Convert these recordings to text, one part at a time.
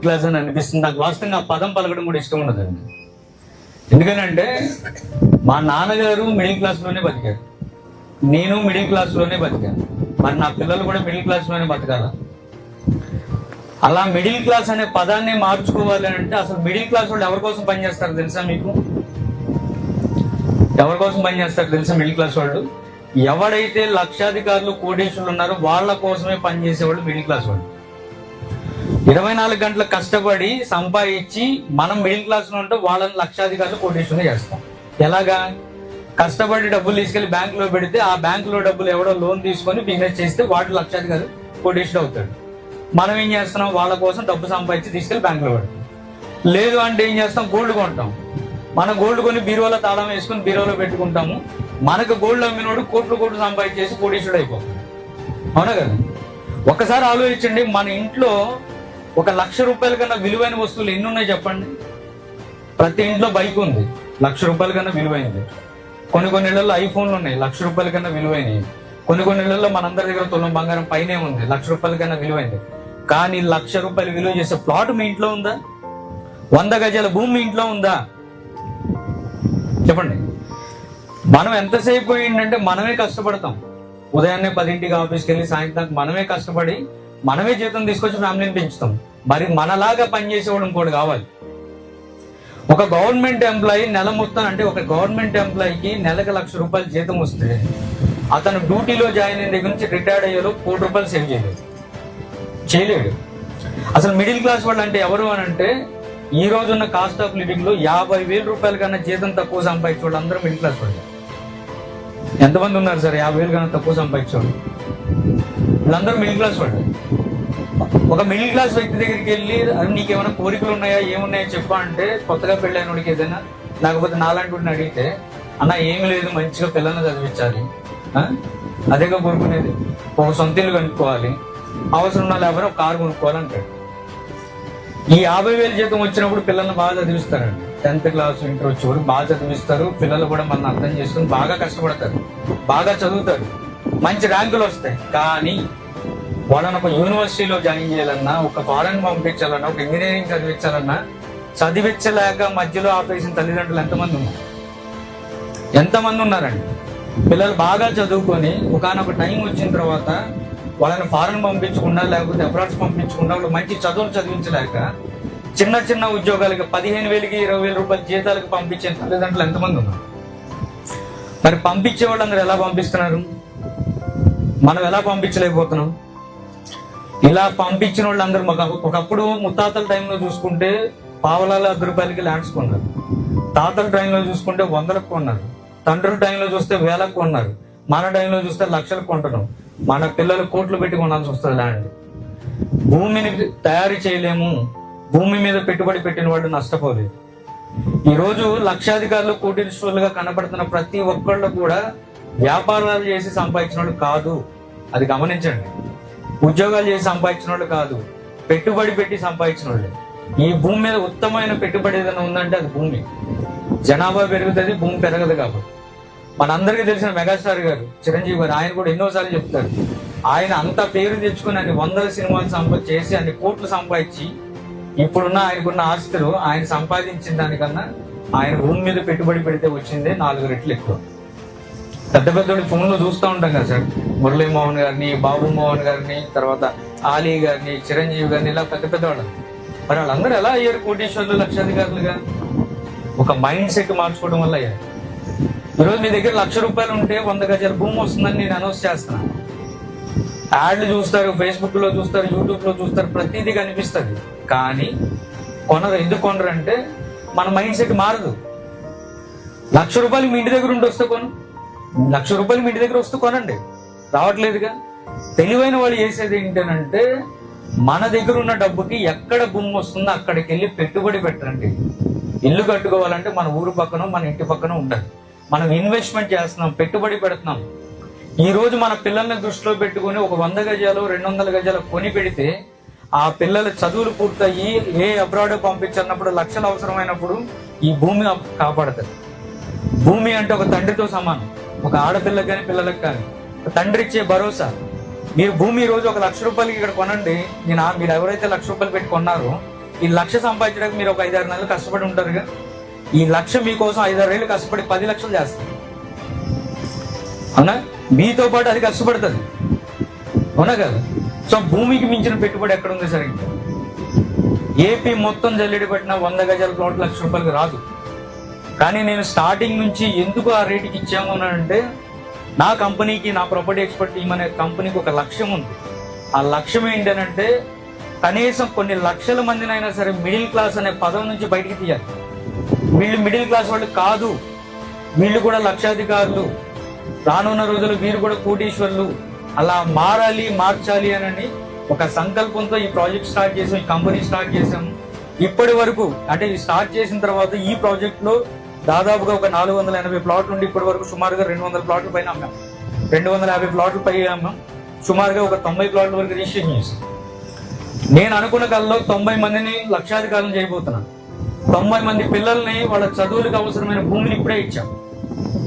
Class అని అనిపిస్తుంది. నాకు వాస్తవంగా పదం పలకడం కూడా ఇష్టం ఉండదండి ఎందుకనంటే మా నాన్నగారు మిడిల్ క్లాస్లోనే బతికారు. నేను మిడిల్ క్లాస్లోనే బతికాను. మరి నా పిల్లలు కూడా మిడిల్ క్లాస్లోనే బతకాల. అలా మిడిల్ క్లాస్ అనే పదాన్ని మార్చుకోవాలి అంటే అసలు మిడిల్ క్లాస్ వాళ్ళు ఎవరి కోసం పనిచేస్తారు తెలుసా మీకు? ఎవరి కోసం పనిచేస్తారు తెలుసా మిడిల్ క్లాస్ వాళ్ళు? ఎవడైతే లక్షాధికారులు కోటేశ్వరులు ఉన్నారో వాళ్ళ కోసమే పనిచేసేవాళ్ళు మిడిల్ క్లాస్ వాళ్ళు. ఇరవై నాలుగు గంటలు కష్టపడి సంపాదించి మనం మిడిల్ క్లాస్లో ఉంటే వాళ్ళని లక్షాధికారులు కోటేశ్వరం చేస్తాం. ఎలాగా? కష్టపడి డబ్బులు తీసుకెళ్ళి బ్యాంక్లో పెడితే ఆ బ్యాంక్లో డబ్బులు ఎవడో లోన్ తీసుకొని బిజినెస్ చేస్తే వాడు లక్షాధికారులు కోటేశ్వరుడు అవుతాడు. మనం ఏం చేస్తున్నాం? వాళ్ళ కోసం డబ్బు సంపాదించి తీసుకెళ్ళి బ్యాంక్లో పెడతాం. లేదు అంటే ఏం చేస్తాం? గోల్డ్ కొంటాం. మన గోల్డ్ కొని బీరువాలో తాళం వేసుకొని బీరువాలో పెట్టుకుంటాము. మనకు గోల్డ్ అమ్మినోడు కోట్లు కోట్లు సంపాదించేసి కోటీశ్వరుడు అయిపోతాడు. అవునా కదా? ఒకసారి ఆలోచించండి మన ఇంట్లో ఒక లక్ష రూపాయల కన్నా విలువైన వస్తువులు ఎన్ని ఉన్నాయి చెప్పండి? ప్రతి ఇంట్లో బైక్ ఉంది. లక్ష రూపాయల కన్నా విలువైనది. కొన్ని కొన్ని ఇళ్ళలో ఐఫోన్లు ఉన్నాయి. లక్ష రూపాయల కన్నా విలువైనవి. కొన్ని కొన్ని ఇళ్ళలో మనందరి దగ్గర తులం బంగారం పైనే ఉంది. లక్ష రూపాయల కన్నా విలువైంది కానీ లక్ష రూపాయలు విలువ చేసే ప్లాట్ మీ ఇంట్లో ఉందా? వంద గజాల భూమి మీ ఇంట్లో ఉందా? చెప్పండి. మనం ఎంతసేపు ఏంటంటే మనమే కష్టపడతాం. ఉదయాన్నే పదింటికి ఆఫీస్కి వెళ్ళి సాయంత్రం మనమే కష్టపడి మనమే జీతం తీసుకొచ్చి ఫ్యామిలీని పెంచుతాం. మరి మనలాగా పనిచేసేవాడు ఇంకోటి కావాలి. ఒక గవర్నమెంట్ ఎంప్లాయీ నెల మొత్తం అంటే ఒక గవర్నమెంట్ ఎంప్లాయీకి నెలకు లక్ష రూపాయలు జీతం వస్తే అతను డ్యూటీలో జాయిన్ అయిన దగ్గర నుంచి రిటైర్డ్ అయ్యేలో కోటి రూపాయలు సేవ్ చేయలేదు చేయలేడు. అసలు మిడిల్ క్లాస్ వాళ్ళు అంటే ఎవరు అని అంటే ఈ రోజున్న కాస్ట్ ఆఫ్ లివింగ్లో యాభై వేల రూపాయల కన్నా జీతం తక్కువ సంపాదించే వాళ్ళు అందరూ మిడిల్ క్లాస్ వాళ్ళు. ఎంతమంది ఉన్నారు సార్? యాభై వేలు కన్నా తక్కువ సంపాదించేవాళ్ళు వీళ్ళందరూ మిడిల్ క్లాస్ వాళ్ళు. ఒక మిడిల్ క్లాస్ వ్యక్తి దగ్గరికి వెళ్ళి నీకేమైనా కోరికలు ఉన్నాయా? ఏమున్నాయా? చెప్పా అంటే కొత్తగా పెళ్ళైన వాడికి ఏదైనా లేకపోతే నాలాంటి వాడిని అడిగితే అన్న ఏమి లేదు మంచిగా పిల్లల్ని చదివించాలి. ఆ? అదేగా కోరుకునేది. ఒక సొంత ఇల్లు కనుక్కోవాలి. అవసరం ఉన్నా లేకపోతే ఒక కారు కొనుక్కోవాలంటాడు. ఈ యాభై వేలు జీతం వచ్చినప్పుడు పిల్లల్ని బాగా చదివిస్తారండి. టెన్త్ క్లాస్ ఇంటర్ వచ్చేవారు బాగా చదివిస్తారు. పిల్లలు కూడా మన అర్థం చేసుకుని బాగా కష్టపడతారు. బాగా చదువుతారు. మంచి ర్యాంకులు వస్తాయి. కానీ వాళ్ళని ఒక యూనివర్సిటీలో జాయిన్ చేయాలన్నా ఒక ఫారెన్ పంపించాలన్నా ఒక ఇంజనీరింగ్ చదివించాలన్నా చదివించలేక మధ్యలో ఆపేసిన తల్లిదండ్రులు ఎంతమంది ఉన్నారు? ఎంతమంది ఉన్నారండి? పిల్లలు బాగా చదువుకొని ఒకనొక టైం వచ్చిన తర్వాత వాళ్ళని ఫారెన్ పంపించకుండా లేకపోతే అబ్రాడ్స్ పంపించకుండా వాళ్ళు మంచి చదువులు చదివించలేక చిన్న చిన్న ఉద్యోగాలకి పదిహేను వేలకి ఇరవై వేల రూపాయల జీతాలకు పంపించే తల్లిదండ్రులు ఎంతమంది ఉన్నారు? మరి పంపించే వాళ్ళందరూ ఎలా పంపిస్తున్నారు? మనం ఎలా పంపించలేకపోతున్నాం? ఇలా పంపించిన వాళ్ళందరూ మాకు ఒకప్పుడు ముత్తాతల టైంలో చూసుకుంటే పావలాల అర్ధ రూపాయలకి ల్యాండ్స్ కొన్నారు. తాతల టైంలో చూసుకుంటే వందలకు కొన్నారు. తండ్రుల టైంలో చూస్తే వేలకు కొన్నారు. మన టైంలో చూస్తే లక్షలకు కొంటున్నాం మన పిల్లలు కోట్లు పెట్టి కొనాల్సి వస్తుంది ల్యాండ్ భూమిని తయారు చేయలేము. భూమి మీద పెట్టుబడి పెట్టిన వాళ్ళు నష్టపోలేదు. ఈరోజు లక్షాధికారులు కోటీశ్వరులుగా కనబడుతున్న ప్రతి ఒక్కళ్ళు కూడా వ్యాపారాలు చేసి సంపాదించిన వాళ్ళు కాదు. అది గమనించండి. ఉద్యోగాలు చేసి సంపాదించిన వాళ్ళు కాదు పెట్టుబడి పెట్టి సంపాదించిన వాళ్ళు ఈ భూమి మీద ఉత్తమమైన పెట్టుబడి ఏదైనా ఉందంటే అది భూమి. జనాభా పెరుగుతుంది భూమి పెరగదు కాబట్టి. మనందరికీ తెలిసిన మెగాస్టార్ గారు చిరంజీవి గారు ఆయన కూడా ఎన్నోసార్లు చెప్తారు. ఆయన అంత పేరు తెచ్చుకుని అన్ని వందల సినిమాలు సంపా చేసి అన్ని కోట్లు సంపాదించి ఇప్పుడున్న ఆయనకున్న ఆస్తులు ఆయన సంపాదించిన దానికన్నా ఆయన భూమి మీద పెట్టుబడి పెడితే వచ్చిందే నాలుగు రెట్లు ఎక్కువ. పెద్ద పెద్ద ఫోన్లో చూస్తూ ఉంటాం కదా సార్. మురళీమోహన్ గారిని బాబు మోహన్ గారిని తర్వాత ఆలీ గారిని చిరంజీవి గారిని ఇలా పెద్ద పెద్ద వాళ్ళు మరి వాళ్ళందరూ ఎలా అయ్యారు కోటీశ్వర్లు లక్షాధికారులుగా? ఒక మైండ్ సెట్ మార్చుకోవడం వల్ల అయ్యారు. ఈరోజు మీ దగ్గర లక్ష రూపాయలు ఉంటే వంద గజాల భూమి వస్తుందని నేను అనౌన్స్ చేస్తున్నాను యాడ్లు చూస్తారు ఫేస్బుక్లో చూస్తారు యూట్యూబ్లో చూస్తారు ప్రతిదీ కనిపిస్తుంది. కానీ కొనరు. ఎందుకు కొనరు అంటే మన మైండ్ సెట్ మారదు. లక్ష రూపాయలు మీ ఇంటి దగ్గర ఉండి వస్తే కొను. లక్ష రూపాయలు మీ ఇంటి దగ్గర వస్తూ కొనండి. రావట్లేదుగా. తెలివైన వాళ్ళు చేసేది ఏంటంటే మన దగ్గర ఉన్న డబ్బుకి ఎక్కడ భూమి వస్తుందో అక్కడికి వెళ్ళి పెట్టుబడి పెట్టండి. ఇల్లు కట్టుకోవాలంటే మన ఊరు పక్కన మన ఇంటి పక్కన ఉండాలి. మనం ఇన్వెస్ట్మెంట్ చేస్తున్నాం పెట్టుబడి పెడుతున్నాం. ఈ రోజు మన పిల్లల్ని దృష్టిలో పెట్టుకొని ఒక వంద గజాలు రెండు వందల గజాలు కొని పెడితే ఆ పిల్లల చదువులు పూర్తయ్యి ఏ అబ్రాడ్ పంపించాలన్నప్పుడు లక్షలు అవసరమైనప్పుడు ఈ భూమి కాపాడుతుంది. భూమి అంటే ఒక తండ్రితో సమానం. ఒక ఆడపిల్లకి కానీ పిల్లలకు కానీ. తండ్రి ఇచ్చే భరోసా. మీరు భూమి రోజు ఒక లక్ష రూపాయలకి ఇక్కడ కొనండి. నేను మీరు ఎవరైతే లక్ష రూపాయలు పెట్టి కొన్నారో ఈ లక్ష సంపాదించడానికి మీరు ఒక ఐదారు నెలలు కష్టపడి ఉంటారుగా. ఈ లక్ష మీకోసం ఐదారు ఏళ్ళు కష్టపడి పది లక్షలు చేస్తారు. అవునా? మీతో పాటు అది కష్టపడుతుంది. అవునా కదా? సో భూమికి మించిన పెట్టుబడి ఎక్కడ ఉంది సరే ఏపీ మొత్తం జల్లెడి పెట్టిన వంద గజాల ప్లాట్ లక్ష రూపాయలకు రాదు. కానీ నేను స్టార్టింగ్ నుంచి ఎందుకు ఆ రేటుకి ఇచ్చాము అని అంటే నా కంపెనీకి నా ప్రాపర్టీ ఎక్స్పర్ట్ టీమ్ అనే కంపెనీకి ఒక లక్ష్యం ఉంది. ఆ లక్ష్యం ఏంటనంటే కనీసం కొన్ని లక్షల మందినైనా సరే మిడిల్ క్లాస్ అనే పదం నుంచి బయటికి తీయాలి. వీళ్ళు మిడిల్ క్లాస్ వాళ్ళు కాదు. వీళ్ళు కూడా లక్షాధికారులు. రానున్న రోజులు వీరు కూడా కోటీశ్వర్లు. అలా మారాలి మార్చాలి అని ఒక సంకల్పంతో ఈ ప్రాజెక్ట్ స్టార్ట్ చేసాం ఈ కంపెనీ స్టార్ట్ చేసాం. ఇప్పటి వరకు అంటే ఈ స్టార్ట్ చేసిన తర్వాత ఈ ప్రాజెక్ట్లో దాదాపుగా ఒక నాలుగు వందల ఎనభై ప్లాట్లు ఉండి ఇప్పటి వరకు సుమారుగా రెండు వందల ప్లాట్ల పైన అమ్మాం. రెండు వందల యాభై ప్లాట్ల పై అమ్మాం. సుమారుగా ఒక తొంభై ప్లాట్ల వరకు రిజిస్ట్రేషన్ చేసాం నేను అనుకున్న కాలంలో తొంభై మందిని లక్షాధికారులు చేయబోతున్నాను. తొంభై మంది పిల్లల్ని వాళ్ళ చదువులకు అవసరమైన భూమిని ఇప్పుడే ఇచ్చాం.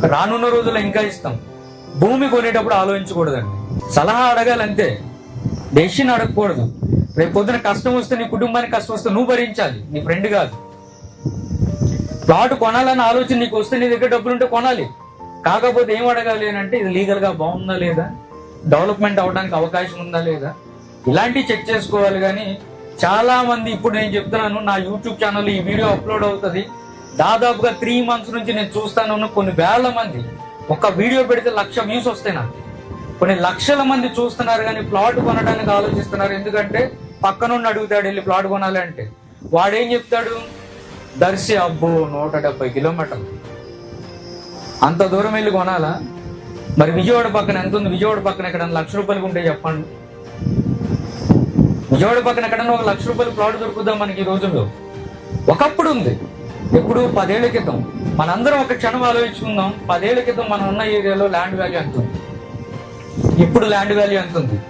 రానున్న రోజుల్లో ఇంకా ఇస్తాం. భూమి కొనేటప్పుడు ఆలోచించకూడదండి. సలహా అడగాలి అంతే. డెసిషన్ అడగకూడదు. రేపు పొద్దున కష్టం వస్తే నీ కుటుంబానికి కష్టం వస్తే నువ్వు భరించాలి. నీ ఫ్రెండ్ కాదు. ప్లాట్ కొనాలని ఆలోచన నీకు వస్తే నీ దగ్గర డబ్బులు ఉంటే కొనాలి. కాకపోతే ఏం అడగాలి అని అంటే ఇది లీగల్గా బాగుందా లేదా? డెవలప్మెంట్ అవడానికి అవకాశం ఉందా లేదా? ఇలాంటివి చెక్ చేసుకోవాలి కానీ చాలా మంది ఇప్పుడు నేను చెప్తున్నాను నా యూట్యూబ్ ఛానల్ ఈ వీడియో అప్లోడ్ అవుతుంది. దాదాపుగా త్రీ మంత్స్ నుంచి నేను చూస్తాను కొన్ని వేల మంది. ఒక వీడియో పెడితే లక్ష వ్యూస్ వస్తాయి నాకు. కొన్ని లక్షల మంది చూస్తున్నారు కానీ ప్లాట్ కొనడానికి ఆలోచిస్తున్నారు. ఎందుకంటే పక్కనుండి అడుగుతాడు వెళ్ళి ప్లాట్ కొనాలి అంటే. వాడేం చెప్తాడు? దర్శి అబ్బో నూట డెబ్బై కిలోమీటర్లు. అంత దూరం వెళ్ళి కొనాలా? మరి విజయవాడ పక్కన ఎంత ఉంది? విజయవాడ పక్కన ఎక్కడ లక్ష రూపాయలు ఉంటే చెప్పండి. విజయవాడ పక్కన ఎక్కడన్నా ఒక లక్ష రూపాయలు ప్లాట్ దొరుకుద్దాం మనకి ఈ రోజుల్లో? ఒకప్పుడు ఉంది. ఎప్పుడు? పదేళ్ళ క్రితం. మనందరం ఒక క్షణం ఆలోచించుకుందాం. పదేళ్ళ క్రితం మనం ఉన్న ఏరియాలో ల్యాండ్ వాల్యూ ఎంత ఉంది? ఇప్పుడు ల్యాండ్ వాల్యూ ఎంత ఉంది?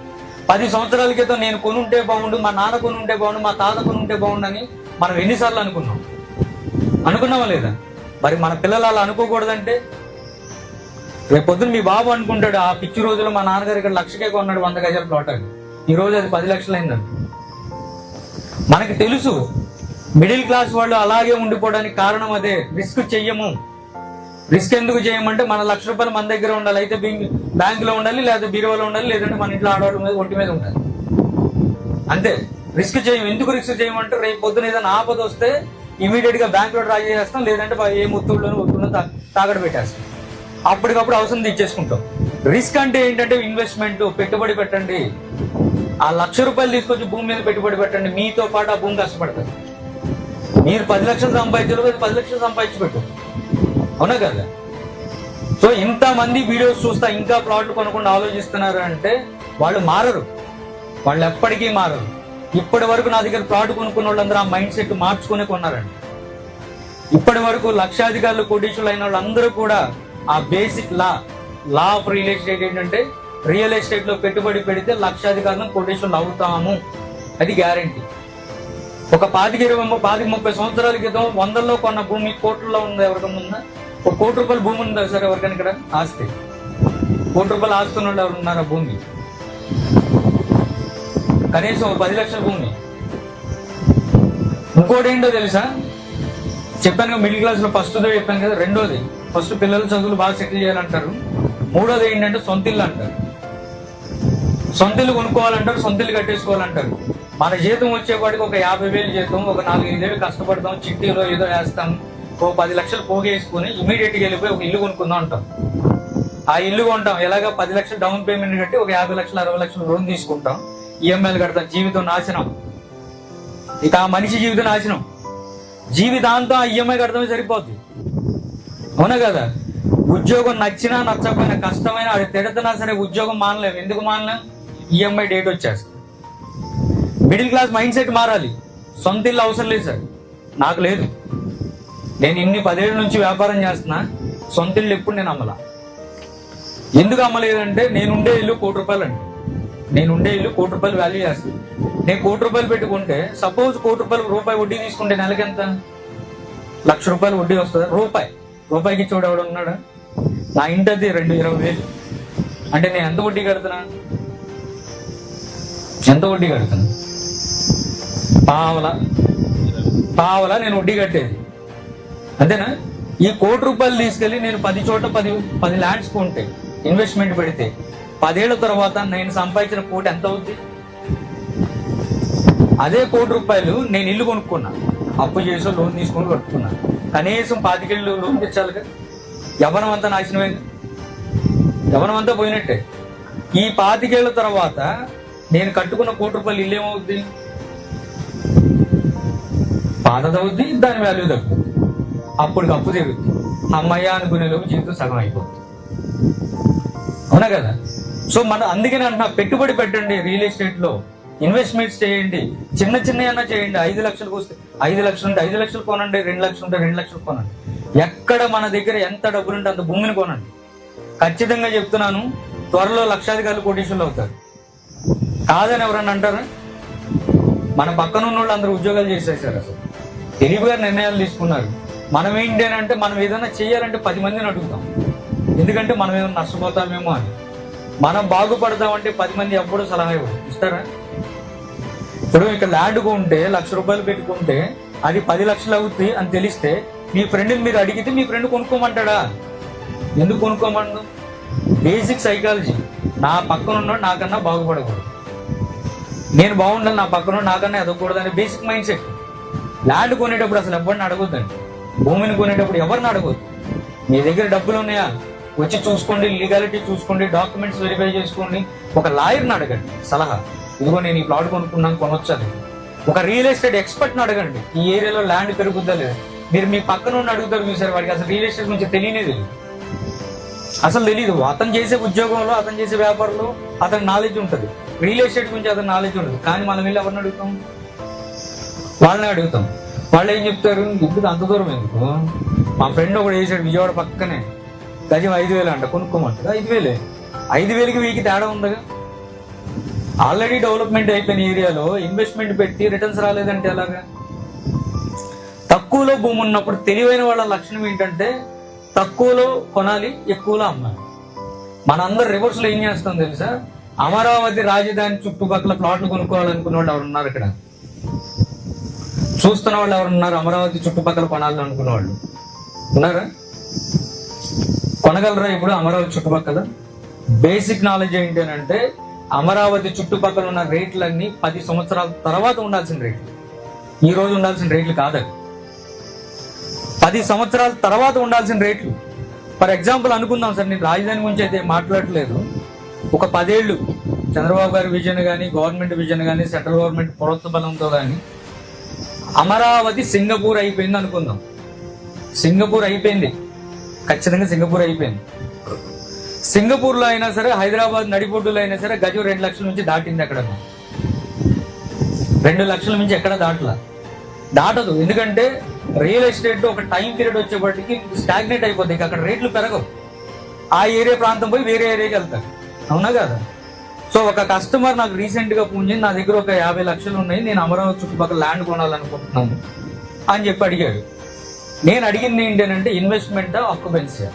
పది సంవత్సరాల క్రితం నేను కొనుంటే బాగుండు మా నాన్న కొనుంటే బాగుండు మా తాత కొనుంటే బాగుండు అని మనం ఎన్నిసార్లు అనుకున్నాం. అనుకున్నావా లేదా? మరి మన పిల్లలు అలా అనుకోకూడదంటే? రేపు పొద్దున మీ బాబు అనుకుంటాడు ఆ పిచ్చి రోజులు మా నాన్నగారు ఇక్కడ లక్షకే కొన్నాడు వంద గజాల ప్లాట్ అని. ఈ రోజు అది పది లక్షలు అయిందని మనకి తెలుసు మిడిల్ క్లాస్ వాళ్ళు అలాగే ఉండిపోవడానికి కారణం అదే. రిస్క్ చెయ్యము. రిస్క్ ఎందుకు చేయమంటే మన లక్ష రూపాయలు మన దగ్గర ఉండాలి. అయితే బ్యాంక్లో ఉండాలి లేదా బీరువాలో ఉండాలి లేదంటే మన ఇంట్లో ఆడవాళ్ళ మీద ఒంటి మీద ఉండాలి. అంతే. రిస్క్ చేయం ఎందుకు రిస్క్ చేయమంటే రేపు పొద్దున ఏదైనా ఆపద వస్తే ఇమీడియట్గా బ్యాంక్లో డ్రా చేసేస్తాం లేదంటే ఏ ముత్తుల్లోనూ ఒత్తుల్లో తాగడ పెట్టేస్తాం. అప్పటికప్పుడు అవసరం తెచ్చేసుకుంటాం రిస్క్ అంటే ఏంటంటే ఇన్వెస్ట్మెంట్ పెట్టుబడి పెట్టండి. ఆ లక్ష రూపాయలు తీసుకొచ్చి భూమి మీద పెట్టుబడి పెట్టండి. మీతో పాటు ఆ భూమి కష్టపడుతుంది మీరు పది లక్షలు సంపాదించారు పది లక్షలు సంపాదించి పెట్టు. అవునా కదా? సో ఇంత మంది వీడియోస్ చూస్తా ఇంకా ప్లాట్లు కొనకుండా ఆలోచిస్తున్నారు అంటే వాళ్ళు మారరు. వాళ్ళు ఎప్పటికీ మారరు. ఇప్పటి వరకు నా దగ్గర ప్లాట్ కొనుక్కున్న వాళ్ళందరూ ఆ మైండ్ సెట్ మార్చుకునే కొన్నారండి. ఇప్పటి వరకు లక్షాధికారులు కోటీశ్వరులు అయిన వాళ్ళందరూ కూడా ఆ basic law law of real estate ఏంటంటే రియల్ ఎస్టేట్లో పెట్టుబడి పెడితే లక్షాధికారులను కోటీశ్వరులు అవుతాము. అది గ్యారంటీ. ఒక పాతిక ఇరవై పాతిక ముప్పై సంవత్సరాల క్రితం వందల్లో కొన్న భూమి కోట్లలో ఉందా ఎవరికైనా ఉందా? ఒక కోటి రూపాయల భూమి ఉందా సార్ ఎవరికైనా ఇక్కడ? ఆస్తి. కోటి రూపాయలు ఆస్తున్న వాళ్ళు ఎవరు ఉన్నారా భూమి కనీసం ఒక పది లక్షల భూమి ఇంకోటి ఏంటో తెలుసా? చెప్పాను మిడిల్ క్లాస్లో ఫస్ట్ చెప్పాను కదా రెండోది. ఫస్ట్ పిల్లల చదువులు బాగా సెటిల్ చేయాలంటారు. మూడోది ఏంటంటే సొంత ఇల్లు అంటారు. సొంత ఇల్లు కొనుక్కోవాలంటారు సొంత ఇల్లు కట్టేసుకోవాలంటారు. మన జీతం వచ్చేవాడికి ఒక యాభై వేలు జీతం ఒక నాలుగు వేలు కష్టపడతాం చిట్టీలో ఏదో వేస్తాం ఓ పది లక్షలు పోగేసుకుని ఇమీడియట్గా వెళ్ళిపోయి ఒక ఇల్లు కొనుక్కుందాం అంటాం. ఆ ఇల్లు కొంటాం. ఎలాగా? పది లక్షలు డౌన్ పేమెంట్ కట్టి ఒక యాభై లక్షలు అరవై లక్షలు లోన్ తీసుకుంటాం. ఈఎంఐలు కడతాం జీవితం నాశనం. ఇక ఆ మనిషి జీవితం నాశనం. జీవితాంతం ఆ ఈఎంఐ కడతామే సరిపోద్ది. అవునా కదా? ఉద్యోగం నచ్చినా నచ్చకపోయినా కష్టమైనా అది తిడుతున్నా సరే ఉద్యోగం మానలేము ఎందుకు మానలేం? ఈఎంఐ డేట్ వచ్చేస్తుంది. మిడిల్ క్లాస్ మైండ్ సెట్ మారాలి. సొంత ఇల్లు అవసరం లేదు సార్. నాకు లేదు. నేను ఇన్ని పదేళ్ళ నుంచి వ్యాపారం చేస్తున్నా సొంత ఇల్లు ఎప్పుడు నేను అమ్మలా. ఎందుకు అమ్మలేదంటే నేను ఉండే ఇల్లు కోటి రూపాయలు అండి నేను ఉండే ఇల్లు కోటి రూపాయలు వాల్యూ చేస్తుంది. నేను కోటి రూపాయలు పెట్టుకుంటే సపోజ్ కోటి రూపాయలు రూపాయి వడ్డీ తీసుకుంటే నెలకి ఎంత? లక్ష రూపాయలు వడ్డీ వస్తుంది? రూపాయి. రూపాయికి చూడు ఎవడు ఉన్నాడా? నా ఇంటది రెండు ఇరవై వేలు. అంటే నేను ఎంత వడ్డీ కడుతున్నా? ఎంత వడ్డీ కడుతున్నా? పావల. పావలా నేను వడ్డీ కట్టేది. అంతేనా? ఈ కోటి రూపాయలు తీసుకెళ్ళి నేను పది చోట పది పది ల్యాండ్స్ కొంటే ఇన్వెస్ట్మెంట్ పెడితే పదేళ్ళ తర్వాత నేను సంపాదించిన కోటి ఎంత అవుద్ది? అదే కోటి రూపాయలు నేను ఇల్లు కొనుక్కున్నా. అప్పు చేసో లోన్ తీసుకొని కట్టుకున్నా. కనీసం పాతికేళ్ళు లోన్ తెచ్చాలిగా? యవనం అంతా నాశనమైంది యవనం అంతా పోయినట్టే. ఈ పాతికేళ్ళ తర్వాత నేను కట్టుకున్న కోటి రూపాయలు ఇల్లు ఏమవుద్ది? పాతదవుద్ది దాని వాల్యూ తగ్గుద్ది. అప్పటికి అప్పు తెగుద్ది. అమ్మయ్య అనుకునే లోపు జీవితం సగం అయిపోతుంది అవునా కదా? సో మన అందుకని అంటున్నా పెట్టుబడి పెట్టండి రియల్ ఎస్టేట్లో. ఇన్వెస్ట్మెంట్స్ చేయండి. చిన్న చిన్న అన్నా చేయండి. ఐదు లక్షలకు వస్తే ఐదు లక్షలు ఉంటే ఐదు లక్షలు కొనండి రెండు లక్షలు ఉంటే రెండు లక్షలు కొనండి. ఎక్కడ మన దగ్గర ఎంత డబ్బులు ఉంటే అంత భూమిని కొనండి. ఖచ్చితంగా చెప్తున్నాను త్వరలో లక్షాధికారులు కోటీశ్వరులు అవుతారు. కాదని ఎవరన్నా అంటారా? మన పక్కన ఉన్న వాళ్ళు అందరూ ఉద్యోగాలు చేసేసారు అసలు. తెలివిగా నిర్ణయాలు తీసుకున్నారు. మనం ఏంటి అని అంటే మనం ఏదైనా చేయాలంటే పది మందిని అడుగుతాం. ఎందుకంటే మనం ఏమైనా నష్టపోతామేమో అని. మనం బాగుపడతామంటే పది మంది ఎప్పుడు సలహా ఇవ్వరు. ఇస్తారా? ఇప్పుడు ఇక్కడ ల్యాండ్ కొంటే లక్ష రూపాయలు పెట్టుకుంటే అది పది లక్షలు అవుతుంది అని తెలిస్తే మీ ఫ్రెండ్ని మీరు అడిగితే మీ ఫ్రెండ్ కొనుక్కోమంటాడా? ఎందుకు కొనుక్కోమండు? బేసిక్ సైకాలజీ నా పక్కన ఉన్నాడు నాకన్నా బాగుపడకూడదు. నేను బాగుండాలి నా పక్కన నాకన్నా ఎదగకూడదు అనే బేసిక్ మైండ్ సెట్ ల్యాండ్ కొనేటప్పుడు అసలు ఎవరిని అడగొద్దండి? భూమిని కొనేటప్పుడు ఎవరిని అడగొద్దు? మీ దగ్గర డబ్బులు ఉన్నాయా? వచ్చి చూసుకోండి లీగాలిటీ చూసుకోండి డాక్యుమెంట్స్ వెరిఫై చేసుకోండి. ఒక లాయర్ని అడగండి సలహా. ఇదిగో నేను ఈ ప్లాట్ కొనుక్కున్నాను కొనొచ్చది ఒక రియల్ ఎస్టేట్ ఎక్స్పర్ట్ని అడగండి ఈ ఏరియాలో ల్యాండ్ పెరుగుద్దా లేదా? మీరు మీ పక్కన ఉన్న అడుగుతారు చూసారు వాడికి అసలు రియల్ ఎస్టేట్ గురించి తెలియనే తెలియదు. అసలు తెలియదు. అతను చేసే ఉద్యోగంలో అతను చేసే వ్యాపారంలో అతని నాలెడ్జ్ ఉంటుంది. రియల్ ఎస్టేట్ గురించి అతని నాలెడ్జ్ ఉంటుంది. కానీ మనం వెళ్ళి ఎవరిని అడుగుతాం? వాళ్ళని అడుగుతాం. వాళ్ళు ఏం చెప్తారు? ఎందుకు అంత దూరం ఎందుకు? మా ఫ్రెండ్ ఒకడు వేసాడు విజయవాడ పక్కనే. గజం ఐదు వేలు అంట కొనుక్కోమంటారు? ఐదు వేలే. ఐదు వేలకి వీకి తేడా ఉందగా? ఆల్రెడీ డెవలప్మెంట్ అయిపోయిన ఏరియాలో ఇన్వెస్ట్మెంట్ పెట్టి రిటర్న్స్ రాలేదంటే ఎలాగా? తక్కువలో భూమి ఉన్నప్పుడు తెలివైన వాళ్ళ లక్షణం ఏంటంటే తక్కువలో కొనాలి ఎక్కువలో అమ్మాలి. మనందరు రివర్స్లో ఏం చేస్తాం తెలుసా? అమరావతి రాజధాని చుట్టుపక్కల ప్లాట్లు కొనుక్కోవాలనుకున్న వాళ్ళు ఎవరు ఉన్నారు ఇక్కడ? చూస్తున్న వాళ్ళు ఎవరు ఉన్నారు? అమరావతి చుట్టుపక్కల కొనాలని అనుకున్న వాళ్ళు. ఉన్నారా? కొనగలరా ఇప్పుడు అమరావతి చుట్టుపక్కల? బేసిక్ నాలెడ్జ్ ఏంటి అని అంటే అమరావతి చుట్టుపక్కల ఉన్న రేట్లన్నీ పది సంవత్సరాల తర్వాత ఉండాల్సిన రేట్లు. ఈ రోజు ఉండాల్సిన రేట్లు కాదు పది సంవత్సరాల తర్వాత ఉండాల్సిన రేట్లు. ఫర్ ఎగ్జాంపుల్ అనుకుందాం సార్ నేను రాజధాని గురించి అయితే మాట్లాడట్లేదు. ఒక పదేళ్ళు చంద్రబాబు గారి విజన్ కానీ గవర్నమెంట్ విజన్ కానీ సెంట్రల్ గవర్నమెంట్ ప్రోత్సాహ బలంతో కానీ అమరావతి సింగపూర్ అయిపోయింది అనుకుందాం. సింగపూర్ అయిపోయింది. ఖచ్చితంగా సింగపూర్ అయిపోయింది. సింగపూర్లో అయినా సరే హైదరాబాద్ నడిబొడ్డులో అయినా సరే గజం రెండు లక్షల నుంచి దాటింది అక్కడ. రెండు లక్షల నుంచి ఎక్కడ దాటలా? దాటదు. ఎందుకంటే రియల్ ఎస్టేట్ ఒక టైం పీరియడ్ వచ్చేప్పటికి స్టాగ్నేట్ అయిపోతుంది అక్కడ రేట్లు పెరగవు. ఆ ఏరియా ప్రాంతం పోయి వేరే ఏరియాకి వెళ్తారు. అవునా కదా? సో ఒక కస్టమర్ నాకు రీసెంట్గా ఫోన్ చేసి నా దగ్గర ఒక యాభై లక్షలు ఉన్నాయి నేను అమరావతి చుట్టుపక్కల ల్యాండ్ కొనాలనుకుంటున్నాను అని చెప్పి అడిగాడు. నేను అడిగింది ఏంటంటే ఇన్వెస్ట్మెంట్ ఆక్యుపెన్సీ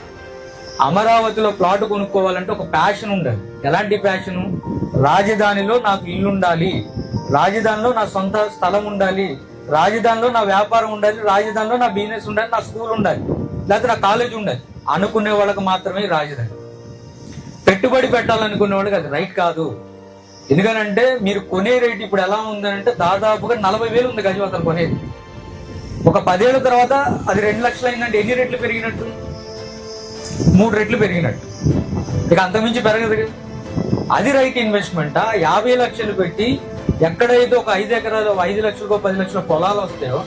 అమరావతిలో ప్లాట్ కొనుక్కోవాలంటే ఒక ప్యాషన్ ఉండాలి. ఎలాంటి ప్యాషను రాజధానిలో నాకు ఇల్లు ఉండాలి. రాజధానిలో నా సొంత స్థలం ఉండాలి. రాజధానిలో నా వ్యాపారం ఉండాలి. రాజధానిలో నా బిజినెస్ ఉండాలి. నా స్కూల్ ఉండాలి. లేకపోతే నా కాలేజ్ ఉండాలి. అనుకునే వాళ్ళకి మాత్రమే రాజధాని. పెట్టుబడి పెట్టాలనుకునే వాళ్ళకి అది రైట్ కాదు. ఎందుకనంటే మీరు కొనే రేట్ ఇప్పుడు ఎలా ఉందంటే దాదాపుగా నలభై వేలు ఉంది గజం కొనేది. ఒక పదేళ్ళ తర్వాత అది రెండు లక్షలు అయిందంటే ఎన్ని రెట్లు పెరిగినట్టు? మూడు రెట్లు పెరిగినట్టు. ఇక అంతమించి పెరగదు అది రైట్ ఇన్వెస్ట్మెంట్? యాభై లక్షలు పెట్టి ఎక్కడైతే ఒక ఐదు ఎకరాలు ఐదు లక్షలకు పది లక్షల పొలాలు వస్తాయో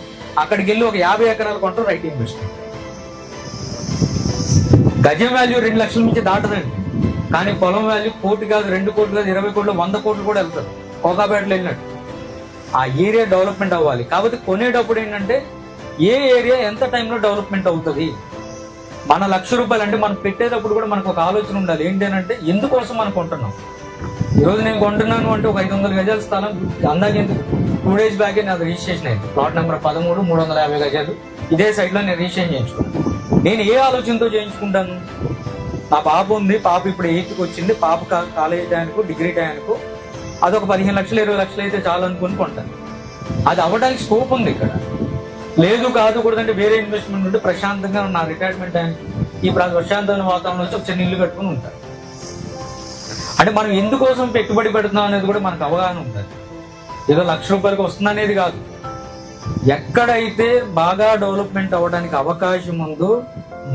అక్కడికి వెళ్ళి ఒక యాభై ఎకరాలు కొంటాం రైట్ ఇన్వెస్ట్మెంట్. గజం వాల్యూ రెండు లక్షల నుంచి దాటదండి. కానీ పొలం వాల్యూ కోటి కాదు రెండు కోట్లు కాదు ఇరవై కోట్లు వంద కోట్లు కూడా వెళ్తారు కోకాపేటలో వెళ్ళినట్టు. ఆ ఏరియా డెవలప్మెంట్ అవ్వాలి. కాబట్టి కొనేటప్పుడు ఏంటంటే ఏ ఏరియా ఎంత టైంలో డెవలప్మెంట్ అవుతుంది? మన లక్ష రూపాయలు అంటే మనం పెట్టేటప్పుడు కూడా మనకు ఒక ఆలోచన ఉండాలి. ఏంటి అని అంటే ఎందుకోసం మనం కొంటున్నాం? ఈరోజు నేను కొంటున్నాను అంటే ఒక ఐదు వందల గజాల స్థలం. అందాక టూ డేస్ బ్యాకే నాది రిజిస్ట్రేషన్ అయింది. ప్లాట్ నెంబర్ పదమూడు మూడు వందల యాభై గజాలు. ఇదే సైడ్లో నేను రిజిస్ట్రేషన్ చేయించుకున్నాను. నేను ఏ ఆలోచనతో చేయించుకుంటాను? నా పాప ఉంది. పాప ఇప్పుడు ఎయిత్కి వచ్చింది. పాప కాలేజ్ టైంకు డిగ్రీ టైంకు అదొక పదిహేను లక్షలు ఇరవై లక్షలు అయితే చాలు అనుకుని కొంటాను. అది అవ్వడానికి స్కోప్ ఉంది ఇక్కడ. లేదు కాదు కూడదంటే వేరే ఇన్వెస్ట్మెంట్ ఉంటే ప్రశాంతంగా నా రిటైర్మెంట్ టైంకి ఈ ప్రశాంతమైన వాతావరణం వచ్చి ఒక చిన్న ఇల్లు కట్టుకుని ఉంటారు అంటే మనం ఎందుకోసం పెట్టుబడి పెడుతున్నాం అనేది కూడా మనకు అవగాహన ఉంటుంది ఏదో లక్ష రూపాయలకు వస్తుంది అనేది కాదు. ఎక్కడైతే బాగా డెవలప్మెంట్ అవ్వడానికి అవకాశం ఉందో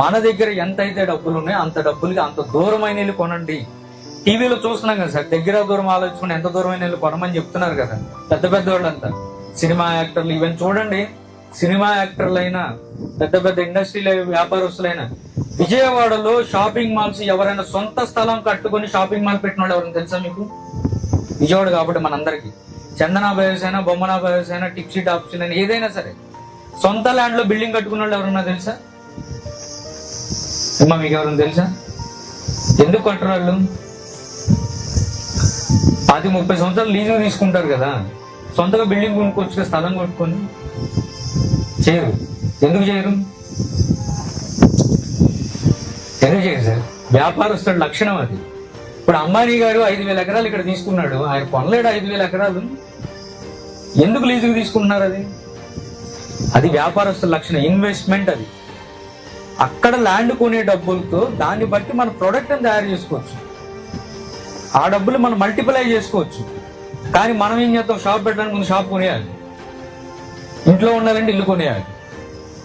మన దగ్గర ఎంత అయితే డబ్బులు ఉన్నాయో అంత డబ్బులకి అంత దూరమైన ఇల్లు కొనండి. టీవీలో చూస్తున్నాం కదా సార్ దగ్గర దూరం ఆలోచించుకుని ఎంత దూరమైన ఇల్లు కొనమని చెప్తున్నారు కదా పెద్ద పెద్ద వాళ్ళంతా సినిమా యాక్టర్లు ఇవన్నీ చూడండి. సినిమా యాక్టర్లైనా పెద్ద పెద్ద ఇండస్ట్రీల వ్యాపారస్తులైనా విజయవాడలో షాపింగ్ మాల్స్ ఎవరైనా సొంత స్థలం కట్టుకొని షాపింగ్ మాల్ పెట్టిన వాళ్ళు ఎవరైనా తెలుసా మీకు? విజయవాడ కాబట్టి మనందరికీ. చందనా బయోస్ అయినా బొమ్మనా బయోస్ అయినా టిప్సీ టాప్స్ అయినా ఏదైనా సరే. సొంత ల్యాండ్లో బిల్డింగ్ కట్టుకున్న వాళ్ళు ఎవరన్నా తెలుసా? అమ్మా మీకు ఎవరైనా తెలుసా? ఎందుకు కట్టరు వాళ్ళు? పది ముప్పై సంవత్సరాలు లీజు తీసుకుంటారు కదా. సొంతగా బిల్డింగ్ కొనుక్కొచ్చు స్థలం కొట్టుకొని చేయరు. ఎందుకు చేయరు? ఎందుకు చేయరు సార్? వ్యాపారస్తుల లక్షణం అది. ఇప్పుడు అంబానీ గారు ఐదు వేల ఎకరాలు ఇక్కడ తీసుకున్నాడు. ఆయన కొనలేడు ఐదు వేల ఎకరాలు. ఎందుకు లీజుకు తీసుకుంటున్నారు అది? అది వ్యాపారస్తుల లక్షణం ఇన్వెస్ట్మెంట్ అది. అక్కడ ల్యాండ్ కొనే డబ్బులతో దాన్ని బట్టి మన ప్రొడక్ట్ని తయారు చేసుకోవచ్చు. ఆ డబ్బులు మనం మల్టిప్లై చేసుకోవచ్చు. కానీ మనం ఏం చేస్తాం? షాప్ పెట్టడానికి ముందు షాప్ కొనేయాలి. ఇంట్లో ఉండాలంటే ఇల్లు కొనేయాలి.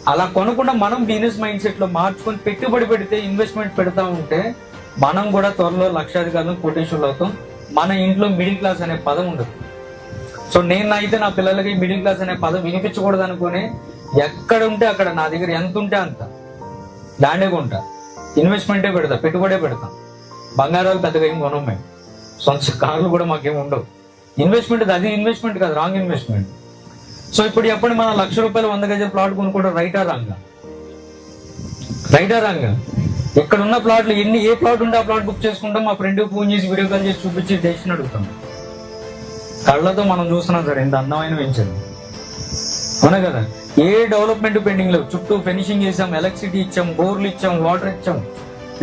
అలా కొనకుండా మనం బిజినెస్ మైండ్ సెట్లో మార్చుకొని పెట్టుబడి పెడితే ఇన్వెస్ట్మెంట్ పెడతా ఉంటే మనం కూడా త్వరలో లక్షాధికారులు కోటేశ్వర్లు అవుతాం మన ఇంట్లో మిడిల్ క్లాస్ అనే పదం ఉండదు. సో నేను అయితే నా పిల్లలకి మిడిల్ క్లాస్ అనే పదం వినిపించకూడదు అనుకుని ఎక్కడ ఉంటే అక్కడ నా దగ్గర ఎంత ఉంటే అంత. ల్యాండే కొంటా. ఇన్వెస్ట్మెంటే పెడతా పెట్టుబడే పెడతాం. బంగారాలు పెద్దగా ఏం కొనం మేము. సొంత కార్లు కూడా మాకేం ఉండవు. ఇన్వెస్ట్మెంట్ అది ఇన్వెస్ట్మెంట్ కాదు రాంగ్ ఇన్వెస్ట్మెంట్. సో ఇప్పుడు చెప్పండి మన లక్ష రూపాయలు వంద గజాల ప్లాట్ కొనుక్కోవడం రైటా రాంగా? రైటా రాంగా? ఇక్కడ ఉన్న ప్లాట్లు ఎన్ని ఏ ప్లాట్ ఉంటే ఆ ప్లాట్ బుక్ చేసుకుంటాం మా ఫ్రెండ్ ఫోన్ చేసి వీడియో కాల్ చేసి చూపించి డెసిషన్ అడుగుతాం. కళ్ళతో మనం చూస్తున్నాం సార్ ఎంత అందమైన వెంచర్ అవునా కదా? ఏ డెవలప్మెంట్ పెండింగ్ లేవు. చుట్టూ ఫినిషింగ్ చేసాం ఎలక్ట్రిసిటీ ఇచ్చాం బోర్లు ఇచ్చాం వాటర్ ఇచ్చాం.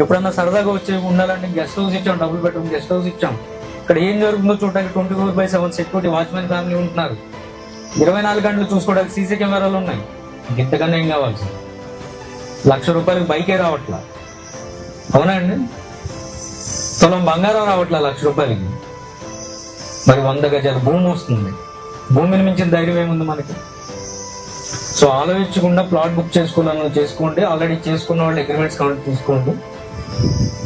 ఎప్పుడన్నా సరదాగా వచ్చి ఉండాలంటే గెస్ట్ హౌస్ ఇచ్చాం డబుల్ బెడ్రూమ్ గెస్ట్ హౌస్ ఇచ్చాం. ఇక్కడ ఏం జరుగుతుందో చూడడానికి twenty four by seven security watchman family ఉంటున్నారు. ఇరవై నాలుగు గంటలు చూసుకోవడానికి సీసీ కెమెరాలు ఉన్నాయి. ఇంతకన్నా ఏం కావాలి సార్ లక్ష రూపాయలకు బైకే రావట్లా? అవునా అండి? తులం బంగారం రావట్లా లక్ష రూపాయలకి? మరి వంద గజాల భూమి వస్తుంది. భూమిని మించిన ధైర్యం ఏముంది మనకి? సో ఆలోచించకుండా ప్లాట్ బుక్ చేసుకోవాలని చేసుకోండి. ఆల్రెడీ చేసుకున్న వాళ్ళు అగ్రిమెంట్స్ కౌంట్ తీసుకోండి.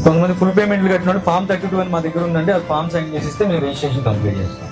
కొంతమంది ఫుల్ పేమెంట్లు కట్టినప్పుడు ఫామ్ థర్టీ టూ అని మా దగ్గర ఉందండి. అది ఫామ్ సైన్ చేసిస్తే మేము రిజిస్ట్రేషన్ కంప్లీట్ చేస్తాం.